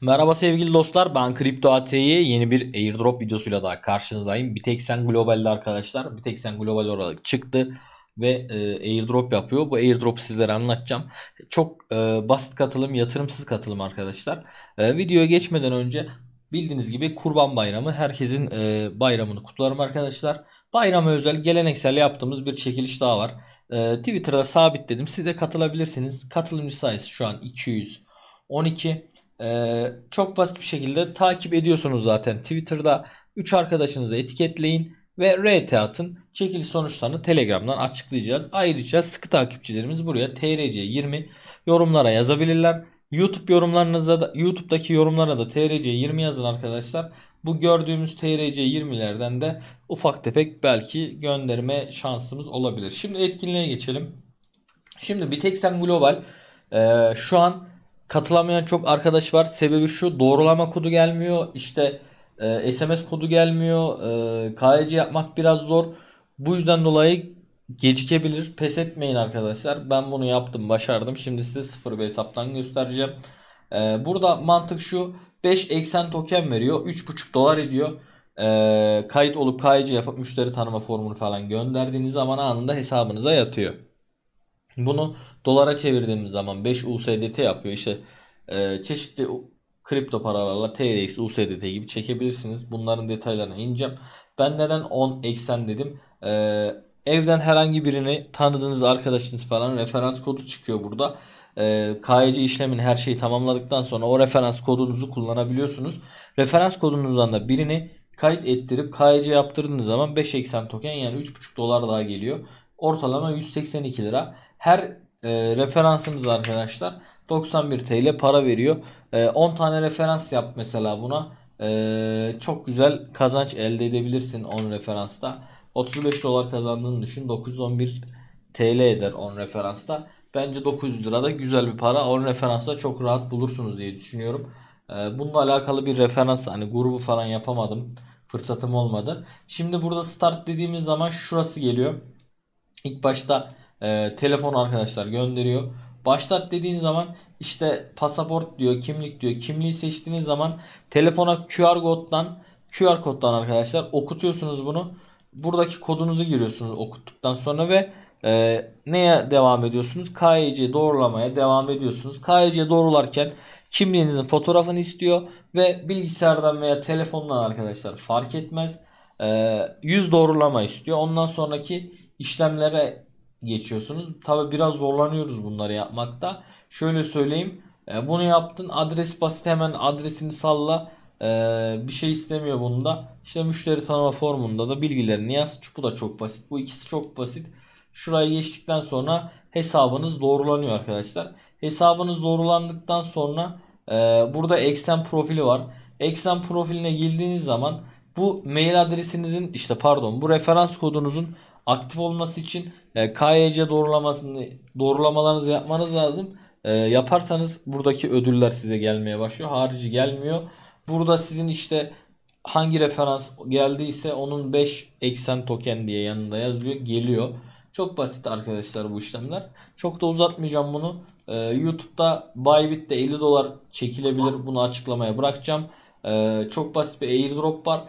Merhaba sevgili dostlar. Ben Kripto AT'ye yeni bir airdrop videosuyla daha karşınızdayım. Bir tek sen globalde arkadaşlar. Bir tek sen global olarak çıktı ve e, airdrop yapıyor. Bu airdrop'u sizlere anlatacağım. Çok e, basit katılım, yatırımsız katılım arkadaşlar. E, videoya geçmeden önce bildiğiniz gibi Kurban Bayramı herkesin e, bayramını kutlarım arkadaşlar. Bayrama özel geleneksel yaptığımız bir çekiliş daha var. E, Twitter'da sabitledim. Siz de katılabilirsiniz. Katılımcı sayısı şu an 212. Ee, çok basit bir şekilde takip ediyorsunuz zaten Twitter'da 3 arkadaşınızı etiketleyin ve RT atın. Çekiliş sonuçlarını Telegram'dan açıklayacağız. Ayrıca sıkı takipçilerimiz buraya TRC20 yorumlara yazabilirler. YouTube yorumlarınıza da YouTube'daki yorumlara da TRC20 yazın arkadaşlar. Bu gördüğümüz TRC20'lerden de ufak tefek belki gönderme şansımız olabilir. Şimdi etkinliğe geçelim. Şimdi sen global e, şu an katılamayan çok arkadaş var. Sebebi şu doğrulama kodu gelmiyor. İşte e, SMS kodu gelmiyor. E, KYC yapmak biraz zor. Bu yüzden dolayı gecikebilir. Pes etmeyin arkadaşlar. Ben bunu yaptım, başardım. Şimdi size sıfır bir hesaptan göstereceğim. E, burada mantık şu. 5 eksen token veriyor. 3,5 dolar ediyor. E, kayıt olup KYC yapıp müşteri tanıma formunu falan gönderdiğiniz zaman anında hesabınıza yatıyor. Bunu dolara çevirdiğimiz zaman 5 USDT yapıyor. İşte e, çeşitli kripto paralarla TRX, USDT gibi çekebilirsiniz. Bunların detaylarına ineceğim. Ben neden 10 eksen dedim? E, evden herhangi birini tanıdığınız arkadaşınız falan referans kodu çıkıyor burada. E, KYC işlemini her şeyi tamamladıktan sonra o referans kodunuzu kullanabiliyorsunuz. Referans kodunuzdan da birini kayıt ettirip KYC yaptırdığınız zaman 5 eksen token yani 3,5 dolar daha geliyor. Ortalama 182 lira. Her e, referansımız arkadaşlar 91 TL para veriyor. E, 10 tane referans yap mesela buna. E, çok güzel kazanç elde edebilirsin 10 referansta. 35 dolar kazandığını düşün. 911 TL eder 10 referansta. Bence 900 lira da güzel bir para. 10 referansta çok rahat bulursunuz diye düşünüyorum. E, bununla alakalı bir referans hani grubu falan yapamadım. Fırsatım olmadı. Şimdi burada start dediğimiz zaman şurası geliyor. İlk başta e, telefon arkadaşlar gönderiyor. Başlat dediğin zaman işte pasaport diyor, kimlik diyor. Kimliği seçtiğiniz zaman telefona QR koddan QR koddan arkadaşlar okutuyorsunuz bunu. Buradaki kodunuzu giriyorsunuz okuttuktan sonra ve e, neye devam ediyorsunuz? KYC doğrulamaya devam ediyorsunuz. KYC doğrularken kimliğinizin fotoğrafını istiyor ve bilgisayardan veya telefondan arkadaşlar fark etmez. E, yüz doğrulama istiyor. Ondan sonraki işlemlere geçiyorsunuz. Tabi biraz zorlanıyoruz bunları yapmakta. Şöyle söyleyeyim. E, bunu yaptın adres basit hemen adresini salla. E, bir şey istemiyor bunda. İşte müşteri tanıma formunda da bilgilerini yaz. Bu da çok basit. Bu ikisi çok basit. Şurayı geçtikten sonra hesabınız doğrulanıyor arkadaşlar. Hesabınız doğrulandıktan sonra e, burada Exen profili var. Exen profiline girdiğiniz zaman bu mail adresinizin işte pardon bu referans kodunuzun aktif olması için e, KYC doğrulamasını doğrulamalarınızı yapmanız lazım. E, yaparsanız buradaki ödüller size gelmeye başlıyor. Harici gelmiyor. Burada sizin işte hangi referans geldiyse onun 5 eksen token diye yanında yazıyor. Geliyor. Çok basit arkadaşlar bu işlemler. Çok da uzatmayacağım bunu. Ee, YouTube'da Bybit'te 50 dolar çekilebilir. Bunu açıklamaya bırakacağım. Ee, çok basit bir airdrop var.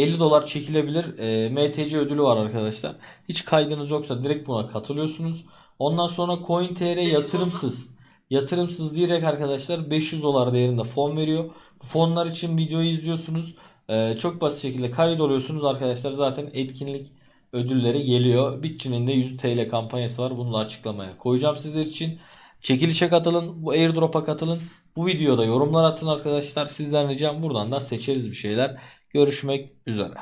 50 dolar çekilebilir. E, MTC ödülü var arkadaşlar. Hiç kaydınız yoksa direkt buna katılıyorsunuz. Ondan sonra CoinTR yatırımsız. Yatırımsız diyerek arkadaşlar 500 dolar değerinde fon veriyor. Bu fonlar için videoyu izliyorsunuz. E, çok basit şekilde kaydoluyorsunuz arkadaşlar. Zaten etkinlik ödülleri geliyor. Bitçi'nin de 100 TL kampanyası var. Bunu da açıklamaya koyacağım sizler için. Çekilişe katılın. Bu airdrop'a katılın. Bu videoda yorumlar atın arkadaşlar. Sizden ricam buradan da seçeriz bir şeyler. Görüşmek üzere.